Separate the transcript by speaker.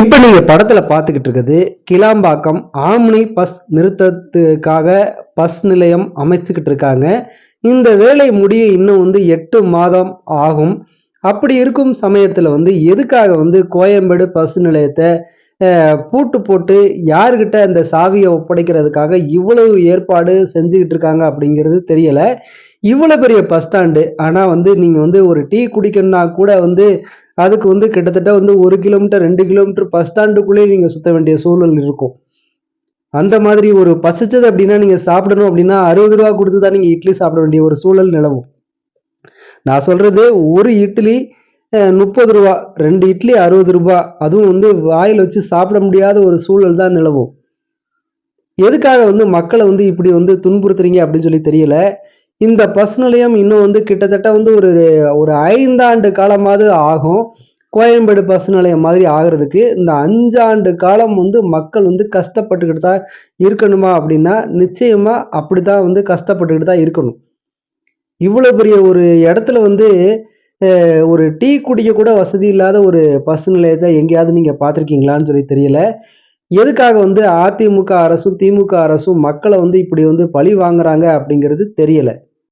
Speaker 1: இப்போ நீங்கள் படத்தில் பார்த்துக்கிட்டு இருக்குது கிளாம்பாக்கம் ஆம்னி பஸ் நிறுத்தத்துக்காக பஸ் நிலையம் அமைச்சுக்கிட்டு இருக்காங்க. இந்த வேலை முடிய இன்னும் வந்து எட்டு மாதம் ஆகும். அப்படி இருக்கும் சமயத்தில் வந்து எதுக்காக வந்து கோயம்பேடு பஸ் நிலையத்தை பூட்டு போட்டு யாருக்கிட்ட அந்த சாவியை ஒப்படைக்கிறதுக்காக இவ்வளவு ஏற்பாடு செஞ்சுக்கிட்டு இருக்காங்க அப்படிங்கிறது தெரியலை. இவ்வளோ பெரிய பஸ் ஸ்டாண்டு ஆனால் வந்து நீங்கள் வந்து ஒரு டீ குடிக்கணும்னா கூட வந்து அதுக்கு வந்து கிட்டத்தட்ட வந்து ஒரு கிலோமீட்டர் ரெண்டு கிலோமீட்டர் பஸ் ஸ்டாண்டுக்குள்ளேயே நீங்கள் சுற்ற வேண்டிய சூழல் இருக்கும். அந்த மாதிரி ஒரு பசிச்சது அப்படின்னா நீங்கள் சாப்பிடணும் அப்படின்னா அறுபது ரூபா கொடுத்து தான் நீங்கள் இட்லி சாப்பிட வேண்டிய ஒரு சூழல் நிலவும். நான் சொல்கிறது ஒரு இட்லி முப்பது ரூபா ரெண்டு இட்லி அறுபது ரூபா அதுவும் வந்து வாயில் வச்சு சாப்பிட முடியாத ஒரு சூழல் தான் நிலவும். எதுக்காக வந்து மக்களை வந்து இப்படி வந்து துன்புறுத்துறீங்க அப்படின்னு சொல்லி தெரியல. இந்த பஸ் நிலையம் இன்னும் வந்து கிட்டத்தட்ட வந்து ஒரு ஒரு ஐந்தாண்டு காலமாவது ஆகும். கோயம்பேடு பஸ் நிலையம் மாதிரி ஆகிறதுக்கு. இந்த அஞ்சாண்டு காலம் வந்து மக்கள் வந்து கஷ்டப்பட்டுக்கிட்டு தான் இருக்கணுமா அப்படின்னா நிச்சயமாக அப்படி தான் வந்து கஷ்டப்பட்டுக்கிட்டு தான் இருக்கணும். இவ்வளோ பெரிய ஒரு இடத்துல வந்து ஒரு டீ குடிக்க கூட வசதி இல்லாத ஒரு பஸ் நிலையத்தை எங்கேயாவது நீங்கள் பார்த்துருக்கீங்களான்னு சொல்லி தெரியல. எதுக்காக வந்து அதிமுக அரசும் திமுக அரசும் மக்களை வந்து இப்படி வந்து பழி வாங்குறாங்க அப்படிங்கிறது தெரியலை.